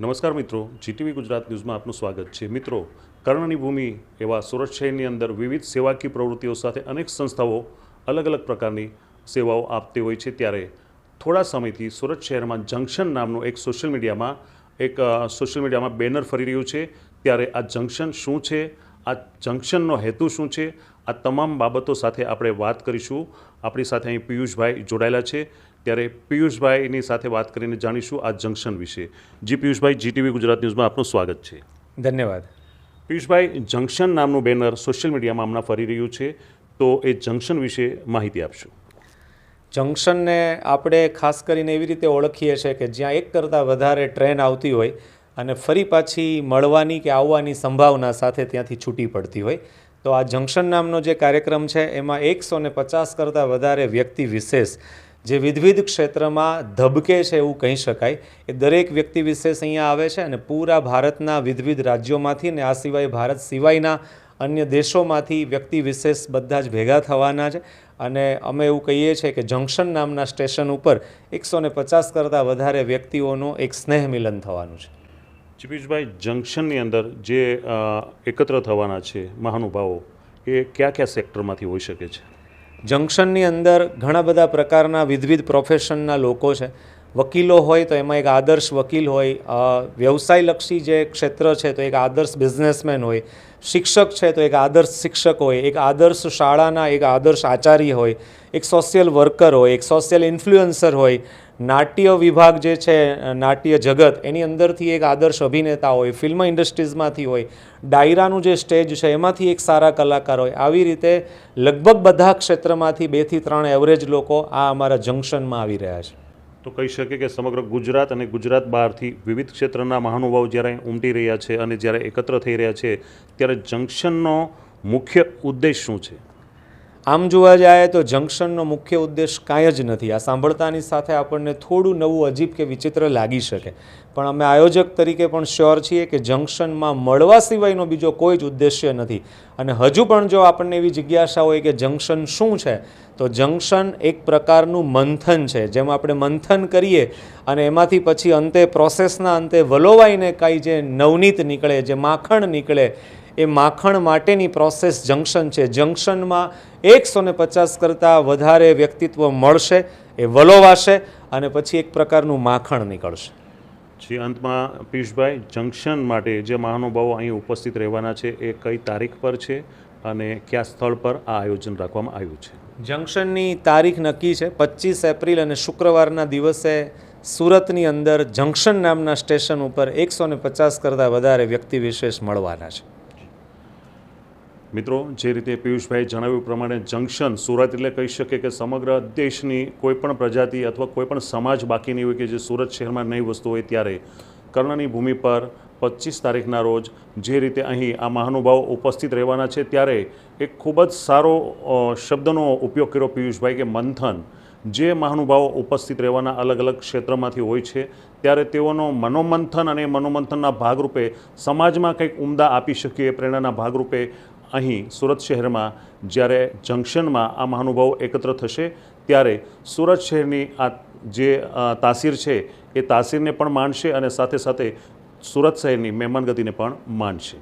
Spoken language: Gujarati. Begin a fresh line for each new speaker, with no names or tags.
નમસ્કાર મિત્રો જીટીવી ગુજરાત ન્યૂઝમાં આપનું સ્વાગત છે. મિત્રો, કર્ણની ભૂમિ એવા સુરત શહેરની અંદર વિવિધ સેવાકીય પ્રવૃત્તિઓ સાથે અનેક સંસ્થાઓ અલગ અલગ પ્રકારની સેવાઓ આપતી હોય છે. ત્યારે થોડા સમયથી સુરત શહેરમાં જંકશન નામનું એક સોશિયલ મીડિયામાં એક સોશિયલ મીડિયામાં બેનર ફરી રહ્યું છે. ત્યારે આ જંકશન શું છે? આ જંકશનનો હેતુ શું છે? આ તમામ બાબતો સાથે આપણે વાત કરીશું. આપણી સાથે અહીં પિયુષભાઈ જોડાયેલા છે. ત્યારે પિયુષભાઈની સાથે વાત કરીને જાણીશું આ જંકશન વિશે. જી પિયુષભાઈ જીટીવી ગુજરાત ન્યૂઝમાં આપનું સ્વાગત છે.
ધન્યવાદ.
પિયુષભાઈ જંકશન નામનું બેનર સોશિયલ મીડિયામાં હમણાં ફરી રહ્યું છે તો એ જંકશન વિશે માહિતી આપશો.
જંકશનને આપણે ખાસ કરીને એવી રીતે ઓળખીએ છીએ કે જ્યાં એક કરતાં વધારે ટ્રેન આવતી હોય અને ફરી પાછી મળવાની કે આવવાની સંભાવના સાથે ત્યાંથી છૂટી પડતી હોય. તો આ જંકશન નામનો જે કાર્યક્રમ છે એમાં એકસો ને પચાસ કરતાં વધારે વ્યક્તિ વિશેષ જે વિધવિધ ક્ષેત્રમાં ધબકે છે એવું કહી શકાય, એ દરેક વ્યક્તિ વિશેષ અહીંયા આવે છે અને પૂરા ભારતના વિધવિધ રાજ્યોમાંથી ને આ સિવાય ભારત સિવાયના અન્ય દેશોમાંથી વ્યક્તિ વિશેષ બધા જ ભેગા થવાના છે. અને અમે એવું કહીએ છીએ કે જંકશન નામના સ્ટેશન ઉપર એકસો ને પચાસ કરતાં વધારે વ્યક્તિઓનું એક સ્નેહ મિલન થવાનું છે.
જી પિયુષભાઈ જંકશનની અંદર જે એકત્ર થવાના છે મહાનુભાવો, એ કયા કયા સેક્ટરમાંથી હોઈ શકે છે?
જંકશનની અંદર ઘણા બધા પ્રકારના વિધવિધ પ્રોફેશનના લોકો છે. વકીલો હોય તો એમાં એક આદર્શ વકીલ હોય વ્યવસાયલક્ષી જે ક્ષેત્ર છે તો એક આદર્શ બિઝનેસમેન હોય, શિક્ષક છે તો એક આદર્શ શિક્ષક હોય, એક આદર્શ શાળાના એક આદર્શ આચાર્ય હોય, એક સોશિયલ વર્કર હોય, એક સોશિયલ ઇન્ફ્લુઅન્સર હોય નાટ્ય વિભાગ જે છે નાટ્ય જગત, એની અંદરથી એક આદર્શ અભિનેતા હોય, ફિલ્મ ઇન્ડસ્ટ્રીઝમાંથી હોય, ડાયરાનું જે સ્ટેજ છે, એમાંથી એક સારા કલાકાર હોય, આવી રીતે લગભગ બધા ક્ષેત્રમાંથી બેથી ત્રણ એવરેજ લોકો આ અમારા જંકશનમાં આવી રહ્યા છે.
તો કહી શકે કે સમગ્ર ગુજરાત અને ગુજરાત બહારથી વિવિધ ક્ષેત્રના મહાનુભાવ જ્યારે ઉમટી રહ્યા છે અને જ્યારે એકત્ર થઈ રહ્યા છે, ત્યારે જંકશનનો મુખ્ય ઉદ્દેશ શું છે?
આમ જોવા જાય તો જંકશનનો મુખ્ય ઉદ્દેશ કાંઈ જ નથી. આ સાંભળતાની સાથે આપણને થોડું નવું અજીબ કે વિચિત્ર લાગી શકે. પણ અમે આયોજક તરીકે પણ શ્યોર છીએ કે જંકશનમાં મળવા સિવાયનો બીજો કોઈ જ ઉદ્દેશ્ય નથી. અને હજુ પણ જો આપણને એવી જિજ્ઞાસા હોય કે જંકશન શું છે, તો જંકશન એક પ્રકારનું મંથન છે. જેમ આપણે મંથન કરીએ અને એમાંથી પછી અંતે પ્રોસેસના અંતે વલોવાઈને કાંઈ જે નવનીત નીકળે, જે માખણ નીકળે એ માખણ માટેની પ્રોસેસ જંકશન છે. જંકશનમાં એકસો ને પચાસ કરતાં વધારે વ્યક્તિત્વ મળશે એ વલોવાશે અને પછી એક પ્રકારનું માખણ નીકળશે.
જે અંતમાં પિયુષભાઈ જંકશન માટે જે મહાનુભાવો અહીં ઉપસ્થિત રહેવાના છે એ કઈ તારીખ પર છે અને કયા સ્થળ પર આ આયોજન રાખવામાં આવ્યું છે?
જંકશનની તારીખ નક્કી છે. પચીસ એપ્રિલ અને શુક્રવારના દિવસે સુરતની અંદર જંકશન નામના સ્ટેશન ઉપર એકસો ને પચાસ કરતાં વધારે વ્યક્તિ વિશેષ મળવાના છે.
મિત્રો, જે રીતે પિયુષભાઈ જણાવ્યું પ્રમાણે જંકશન સુરત એટલે કહી શકે કે સમગ્ર દેશની કોઈપણ પ્રજાતિ અથવા કોઈપણ સમાજ બાકી નહીં હોય કે જે સુરત શહેરમાં નહીં વસ્તુ હોય ત્યારે કર્ણની ભૂમિ પર પચીસ તારીખના રોજ જે રીતે અહીં આ મહાનુભાવો ઉપસ્થિત રહેવાના છે, ત્યારે એક ખૂબ જ સારો શબ્દનો ઉપયોગ કર્યો પિયુષભાઈ કે મંથન. જે મહાનુભાવો ઉપસ્થિત રહેવાના અલગ અલગ ક્ષેત્રમાંથી હોય છે, ત્યારે તેઓનો મનોમંથન અને મનોમંથનના ભાગરૂપે સમાજમાં કંઈક ઉમદા આપી શકીએ પ્રેરણાના ભાગરૂપે અહીં સુરત શહેરમાં જ્યારે જંકશનમાં આ મહાનુભાવો એકત્ર થશે, ત્યારે સુરત શહેરની આ જે તાસીર છે, એ તાસીરને પણ માણશે અને સાથે સાથે સુરત શહેરની મહેમાનગતિને પણ માનશે